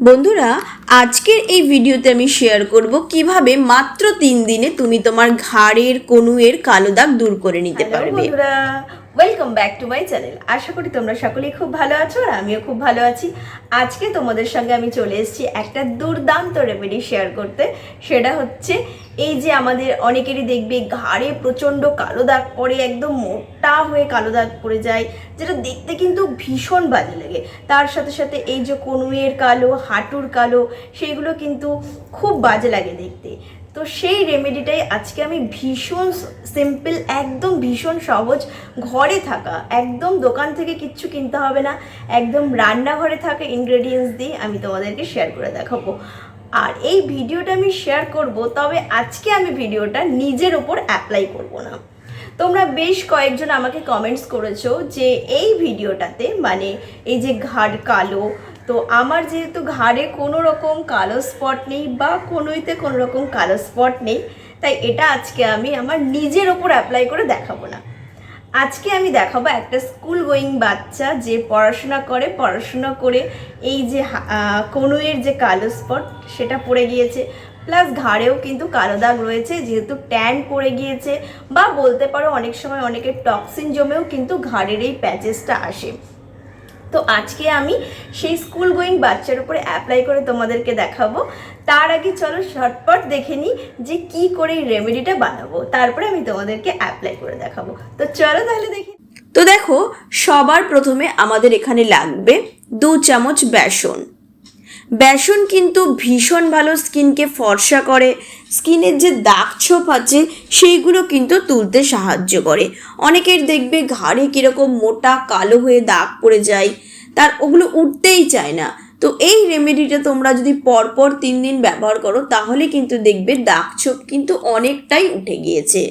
বন্ধুরা আজকের এই ভিডিওতে আমি শেয়ার করব কীভাবে মাত্র তিন দিনে তুমি তোমার ঘাড়ের কনুয়ের কালো দাগ দূর করে নিতে পারবে। বন্ধুরা। Welcome back to my channel আশা করি তোমরা সকলেই খুব ভালো আছো আর আমিও খুব ভালো আছি। আজকে তোমাদের সঙ্গে আমি চলে এসেছি একটা দুর্দান্ত রেমেডি শেয়ার করতে। সেটা হচ্ছে এই যে আমাদের অনেকেরই দেখবে, ঘাড়ে প্রচণ্ড কালো দাগ পড়ে, একদম মোটা হয়ে কালো দাগ পড়ে যায়, যেটা দেখতে কিন্তু ভীষণ বাজে লাগে। তার সাথে সাথে এই যে কনুয়ের কালো, হাঁটুর কালো সেইগুলো কিন্তু খুব বাজে লাগে দেখতে। তো সেই রেমেডিটাই আজকে আমি ভীষণ সিম্পল একদম ভীষণ সহজ ঘরে থাকা, একদম দোকান থেকে কিচ্ছু কিনতে হবে না, একদম রান্নাঘরে থাকা ইনগ্রেডিয়েন্টস দিয়ে আমি তোমাদেরকে শেয়ার করে দেখাবো। আর এই ভিডিওটা আমি শেয়ার করব, তবে আজকে আমি ভিডিওটা নিজের ওপর অ্যাপ্লাই করব না। তোমরা বেশ কয়েকজন আমাকে কমেন্টস করেছ যে এই ভিডিওটাতে মানে এই যে ঘাড় কালো তো আমার যেহেতু ঘাড়ে কোনো রকম কালো স্পট নেই বা কোনোইতে কোনো রকম কালো স্পট নেই, তাই এটা আজকে আমি আমার নিজের ওপর অ্যাপ্লাই করে দেখাবো না। আজকে আমি দেখাবো একটা স্কুল গোয়িং বাচ্চা যে পড়াশোনা করে পড়াশোনা করে এই যে কনুয়ের যে কালো স্পট সেটা পড়ে গিয়েছে। প্লাস ঘাড়েও কিন্তু কালো দাগ রয়েছে, যেহেতু ট্যান পড়ে গিয়েছে বা বলতে পারো অনেক সময় অনেকের টক্সিন জমেও কিন্তু ঘাড়ের এই প্যাচেসটা আসে। তো আজকে আমি সেই স্কুল গোয়িং বাচ্চার উপরে অ্যাপ্লাই করে তোমাদেরকে দেখাবো। তার আগে চলো শর্টপট দেখে নিই যে কি করে এই রেমেডিটা বানাবো। তারপরে আমি তোমাদেরকে অ্যাপ্লাই করে দেখাবো। তো চলো তাহলে দেখি। তো দেখো, সবার প্রথমে আমাদের এখানে লাগবে দু চামচ বেসন। বেসন কিন্তু ভীষণ ভালো স্কিনকে ফর্সা করে। স্কিনের যে দাগ ছোপ আছে, সেইগুলো কিন্তু তুলতে সাহায্য করে। অনেকের দেখবে ঘাড়ে কীরকম মোটা কালো হয়ে দাগ পড়ে যায়, তার ওগুলো উঠতেই চায় না। তো এই রেমেডিটা তোমরা যদি পরপর তিন দিন ব্যবহার করো, তাহলে কিন্তু দেখবে দাগ ছোপ কিন্তু অনেকটাই উঠে গিয়েছে।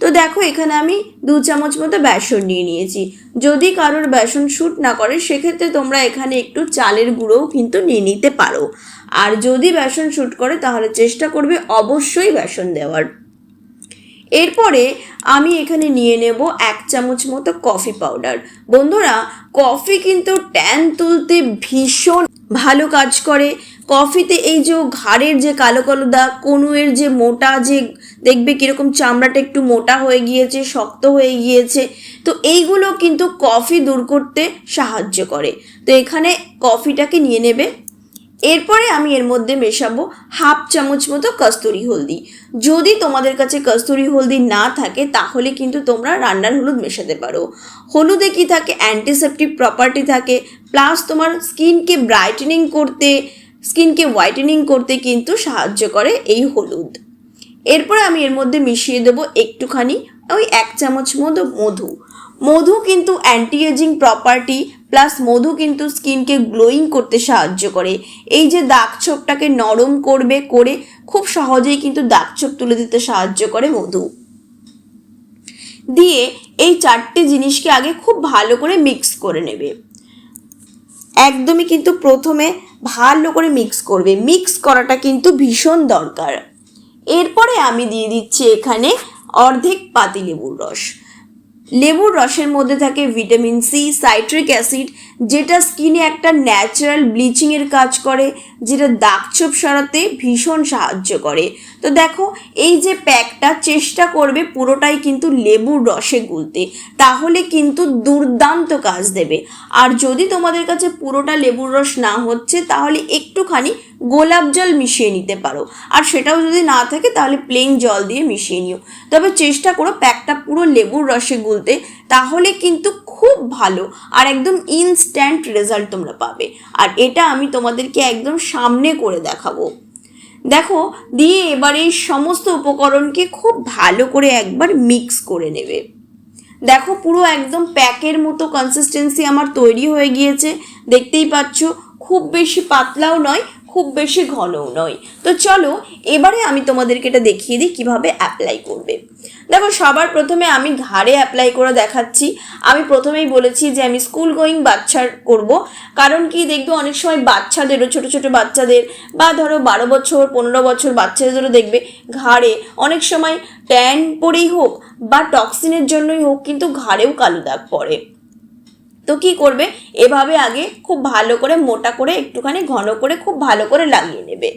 তো দেখো, এখানে আমি দু চামচ মতো বেসন নিয়ে নিয়েছি। যদি কারোর বেসন শ্যুট না করে, সেক্ষেত্রে তোমরা এখানে একটু চালের গুঁড়োও কিন্তু নিয়ে নিতে পারো। আর যদি বেসন শ্যুট করে, তাহলে চেষ্টা করবে অবশ্যই বেসন দেওয়ার। এরপরে আমি এখানে নিয়ে নেব এক চামচ মতো কফি পাউডার। বন্ধুরা, কফি কিন্তু ট্যান তুলতে ভীষণ ভালো কাজ করে। কফিতে এই যে ঘাড়ের যে কালো কালো দাগ কনুয়ের যে মোটা যে দেখবে কীরকম চামড়াটা একটু মোটা হয়ে গিয়েছে, শক্ত হয়ে গিয়েছে, তো এইগুলো কিন্তু কফি দূর করতে সাহায্য করে। তো এখানে কফিটাকে নিয়ে নেবে। এরপরে আমি এর মধ্যে মেশাবো হাফ চামচ মতো কস্তুরি হলদি। যদি তোমাদের কাছে কস্তুরি হলদি না থাকে, তাহলে কিন্তু তোমরা রান্নার হলুদ মেশাতে পারো। হলুদে কি থাকে? অ্যান্টিসেপটিক প্রপার্টি থাকে। প্লাস তোমার স্কিনকে ব্রাইটেনিং করতে স্কিনকে হোয়াইটেনিং করতে কিন্তু সাহায্য করে এই হলুদ। এরপর আমি এর মধ্যে মিশিয়ে দেবো একটুখানি ওই এক চামচ মতো মধু। মধু কিন্তু অ্যান্টি এজিং প্রপার্টি প্লাস মধু কিন্তু স্কিনকে গ্লোয়িং করতে সাহায্য করে। এই যে দাগ ছোপটাকে নরম করবে, করে খুব সহজেই কিন্তু দাগ ছোপ তুলে দিতে সাহায্য করে মধু। দিয়ে এই চারটে জিনিসকে আগে খুব ভালো করে মিক্স করে নেবে। একদমই কিন্তু প্রথমে ভালো করে মিক্স করবে। মিক্স করাটা কিন্তু ভীষণ দরকার। এরপরে আমি দিয়ে দিচ্ছি এখানে অর্ধেক পাতি লেবুর রস। লেবুর রসের মধ্যে থাকে ভিটামিন সি সাইট্রিক অ্যাসিড যেটা স্কিনে একটা ন্যাচারাল ব্লিচিংয়ের কাজ করে, যেটা দাগছোপ সরাতে ভীষণ সাহায্য করে। তো দেখো, এই যে প্যাকটা চেষ্টা করবে পুরোটাই কিন্তু লেবুর রসে গুলতে, তাহলে কিন্তু দুর্দান্ত কাজ দেবে। আর যদি তোমাদের কাছে পুরোটা লেবুর রস না হচ্ছে, তাহলে একটুখানি গোলাপ জল মিশিয়ে নিতে পারো। আর সেটাও যদি না থাকে, তাহলে প্লেন জল দিয়ে মিশিয়ে নিও। তবে চেষ্টা করো প্যাকটা পুরো লেবুর রসে গুলতে তাহলে কিন্তু খুব ভালো আর একদম ইনস্ট্যান্ট রেজাল্ট তোমরা পাবে। আর এটা আমি তোমাদেরকে একদম সামনে করে দেখাবো। দেখো, দিয়ে এবারে এই সমস্ত উপকরণকে খুব ভালো করে একবার মিক্স করে নেবে। দেখো, পুরো একদম প্যাকের মতো কনসিস্টেন্সি আমার তৈরি হয়ে গিয়েছে। দেখতেই পাচ্ছ, খুব বেশি পাতলাও নয় খুব বেশি ঘনও নয়। তো চলো, এবারে আমি তোমাদেরকে এটা দেখিয়ে দিই কীভাবে অ্যাপ্লাই করবে। দেখো, সবার প্রথমে আমি ঘাড়ে অ্যাপ্লাই করে দেখাচ্ছি। আমি প্রথমেই বলেছি যে আমি স্কুল গোয়িং বাচ্চার করব। কারণ কি, দেখবে অনেক সময় বাচ্চাদেরও, ছোট ছোট বাচ্চাদের বা ধরো বারো বছর, পনেরো বছর বাচ্চাদেরও দেখবে ঘাড়ে অনেক সময় ট্যান পরেই হোক বা টক্সিনের জন্যই হোক কিন্তু ঘাড়েও কালো দাগ পড়ে। তো কি করবে? এভাবে আগে খুব ভালো করে মোটা করে একটুখানি ঘন করে খুব ভালো করে লাগিয়ে নেবে।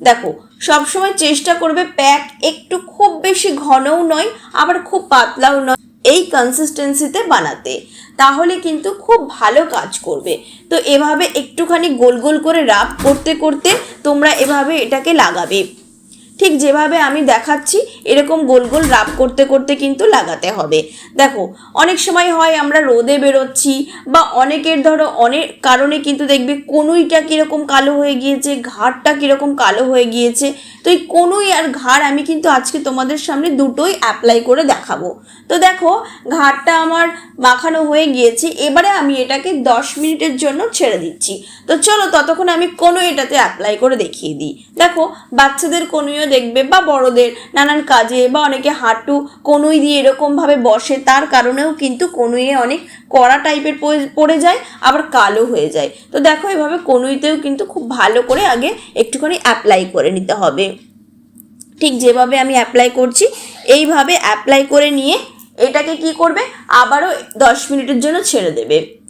দেখো, সবসময় চেষ্টা করবে প্যাক একটু খুব বেশি ঘনও নয়, আবার খুব পাতলাও নয় এই কনসিস্টেন্সিতে বানাতে। তাহলে কিন্তু খুব ভালো কাজ করবে। তো এভাবে একটুখানি গোল গোল করে রাব করতে করতে তোমরা এভাবে এটাকে লাগাবে। ঠিক যেভাবে আমি দেখাচ্ছি, এরকম গোল গোল রাব করতে করতে কিন্তু লাগাতে হবে। দেখো, অনেক সময় হয় আমরা রোদে বেরোচ্ছি বা অনেকের ধরো অনেক কারণে কিন্তু দেখবে কনুইটা কীরকম কালো হয়ে গিয়েছে, ঘাড়টা কীরকম কালো হয়ে গিয়েছে। তো এই কনুই আর ঘাড় আমি কিন্তু আজকে তোমাদের সামনে দুটোই অ্যাপ্লাই করে দেখাবো। তো দেখো, ঘাড়টা আমার মাখানো হয়ে গিয়েছে, এবারে আমি এটাকে দশ মিনিটের জন্য ছেড়ে দিচ্ছি। তো চলো ততক্ষণ আমি কোনো এটাতে অ্যাপ্লাই করে দেখিয়ে দিই। দেখো, বাচ্চাদের কনুইও দেখবে বা বড়দের নানান কাজে বা অনেকে হাঁটু কনুই দিয়ে এরকমভাবে বসে, তার কারণেও কিন্তু কনুইয়ে অনেক কড়া টাইপের পড়ে- যায়, আবার কালো হয়ে যায়। তো দেখো, এভাবে কনুইতেও কিন্তু খুব ভালো করে আগে একটুখানি অ্যাপ্লাই করে নিতে হবে। ঠিক যেভাবে আমি অ্যাপ্লাই করছি, এইভাবে অ্যাপ্লাই করে নিয়ে এটাকে কি করবে? আবারও দশ মিনিটের জন্য ছেড়ে দেবে।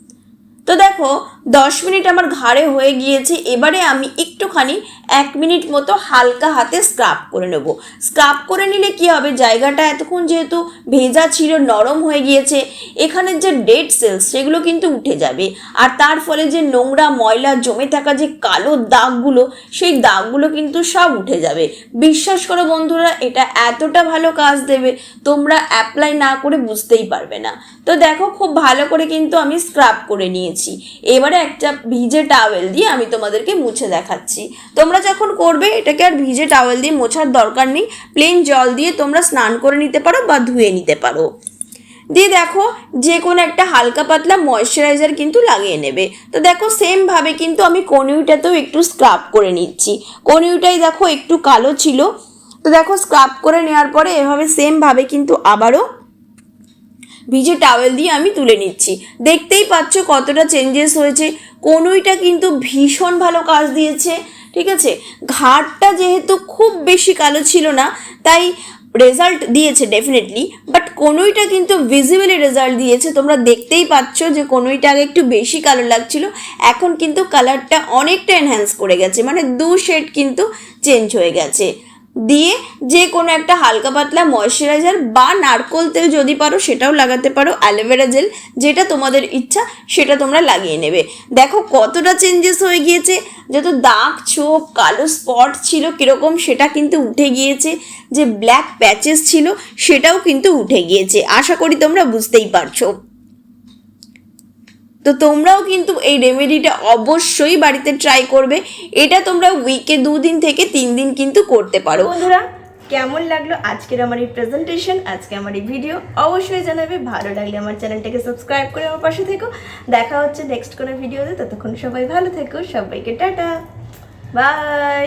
তো দেখো দশ মিনিট আমার ঘাড়ে হয়ে গিয়েছে, এবারে আমি একটুখানি এক মিনিট মতো হালকা হাতে স্ক্রাব করে নেব। স্ক্রাব করে নিলে কি হবে? জায়গাটা এতক্ষণ যেহেতু ভেজা ছিল, নরম হয়ে গিয়েছে, এখানের যে ডেড সেলস সেগুলো কিন্তু উঠে যাবে। আর তার ফলে যে নোংরা ময়লা জমে থাকা যে কালো দাগগুলো, সেই দাগগুলো কিন্তু সব উঠে যাবে। বিশ্বাস করো বন্ধুরা, এটা এতটা ভালো কাজ দেবে, তোমরা অ্যাপ্লাই না করে বুঝতেই পারবে না। তো দেখো, খুব ভালো করে কিন্তু আমি স্ক্রাব করে নিয়েছি। এবারে একটা ভিজে টাওয়েল দিয়ে আমি তোমাদেরকে মুছে দেখাচ্ছি। তোমরা যখন করবে, এটাকে আর ভিজে টাওয়েল দিয়ে মোছার দরকার নেই। প্লেন জল দিয়ে তোমরা স্নান করে নিতে পারো বা ধুয়ে নিতে পারো। দিয়ে দেখো, যে কোনো একটা হালকা পাতলা ময়শ্চারাইজার কিন্তু লাগিয়ে নেবে। তো দেখো সেমভাবে কিন্তু আমি কনিউটাতেও একটু স্ক্রাব করে নিচ্ছি। কনিউটাই দেখো একটু কালো ছিল। তো দেখো স্ক্রাব করে নেওয়ার পরে এভাবে সেমভাবে কিন্তু আবারও ভিজে টাওয়েল দিয়ে আমি তুলে নিচ্ছি। দেখতেই পাচ্ছ কতটা চেঞ্জেস হয়েছে। কনুইটা কিন্তু ভীষণ ভালো কাজ দিয়েছে, ঠিক আছে? ঘাটটা যেহেতু খুব বেশি কালো ছিল না, তাই রেজাল্ট দিয়েছে ডেফিনেটলি বাট কনুইটা কিন্তু ভিজিবলি রেজাল্ট দিয়েছে। তোমরা দেখতেই পাচ্ছ যে কনুইটা আগে একটু বেশি কালো লাগছিল, এখন কিন্তু কালারটা অনেকটা এনহ্যান্স করে গেছে। মানে দু শেড কিন্তু চেঞ্জ হয়ে গেছে। দিয়ে যে কোনো একটা হালকা পাতলা ময়শ্চারাইজার বা নারকোল তেল যদি পারো সেটাও লাগাতে পারো অ্যালোভেরা জেল যেটা তোমাদের ইচ্ছা সেটা তোমরা লাগিয়ে নেবে। দেখো কতটা চেঞ্জেস হয়ে গিয়েছে। যত দাগ ছোপ কালো স্পট ছিল কীরকম সেটা কিন্তু উঠে গিয়েছে। যে ব্ল্যাক প্যাচেস ছিল সেটাও কিন্তু উঠে গিয়েছে। আশা করি তোমরা বুঝতেই পারছ। তো তোমরাও কিন্তু এই রেমেডিটা অবশ্যই বাড়িতে ট্রাই করবে। এটা তোমরা উইকে দুদিন থেকে তিন দিন কিন্তু করতে পারো। বন্ধুরা, কেমন লাগল আজকের আমার এই প্রেজেন্টেশন আজকে আমার এই ভিডিও অবশ্যই জানাবে। ভালো লাগলে আমার চ্যানেলটাকে সাবস্ক্রাইব করে আমার পাশে থেকো। দেখা হচ্ছে নেক্সট কোনো ভিডিওতে ততক্ষণ সবাই ভালো থেকো। সবাইকে টাটা। বাই